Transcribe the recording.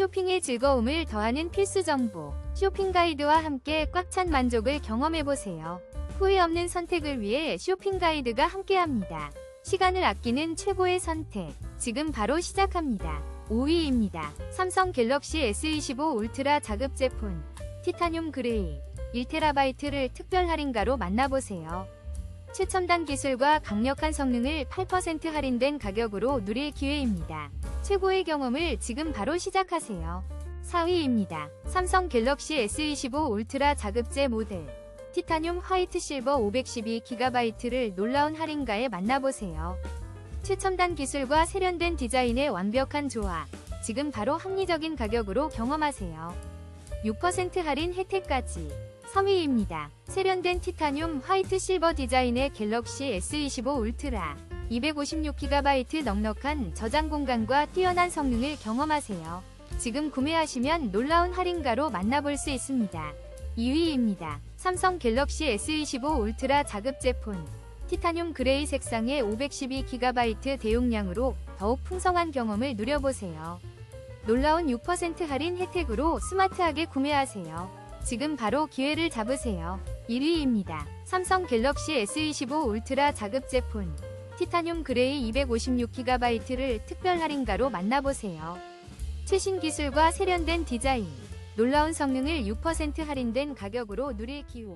쇼핑의 즐거움을 더하는 필수 정보. 쇼핑 가이드와 함께 꽉 찬 만족을 경험해보세요. 후회 없는 선택을 위해 쇼핑 가이드가 함께합니다. 시간을 아끼는 최고의 선택. 지금 바로 시작합니다. 5위입니다. 삼성 갤럭시 S25 울트라 자급제 폰. 티타늄 그레이. 1TB를 특별 할인가로 만나보세요. 최첨단 기술과 강력한 성능을 8% 할인된 가격으로 누릴 기회입니다. 최고의 경험을 지금 바로 시작하세요. 4위입니다. 삼성 갤럭시 S25 울트라 자급제 모델. 티타늄 화이트 실버 512GB를 놀라운 할인가에 만나보세요. 최첨단 기술과 세련된 디자인의 완벽한 조화. 지금 바로 합리적인 가격으로 경험하세요. 6% 할인 혜택까지. 3위입니다. 세련된 티타늄 화이트 실버 디자인의 갤럭시 S25 울트라. 256GB 넉넉한 저장 공간과 뛰어난 성능을 경험하세요. 지금 구매하시면 놀라운 할인가로 만나볼 수 있습니다. 2위입니다. 삼성 갤럭시 S25 울트라 자급제 폰. 티타늄 그레이 색상의 512GB 대용량으로 더욱 풍성한 경험을 누려보세요. 놀라운 6% 할인 혜택으로 스마트하게 구매하세요. 지금 바로 기회를 잡으세요. 1위입니다. 삼성 갤럭시 S25 울트라 자급제 폰. 티타늄 그레이 256GB를 특별 할인가로 만나보세요. 최신 기술과 세련된 디자인, 놀라운 성능을 6% 할인된 가격으로 누릴 기회.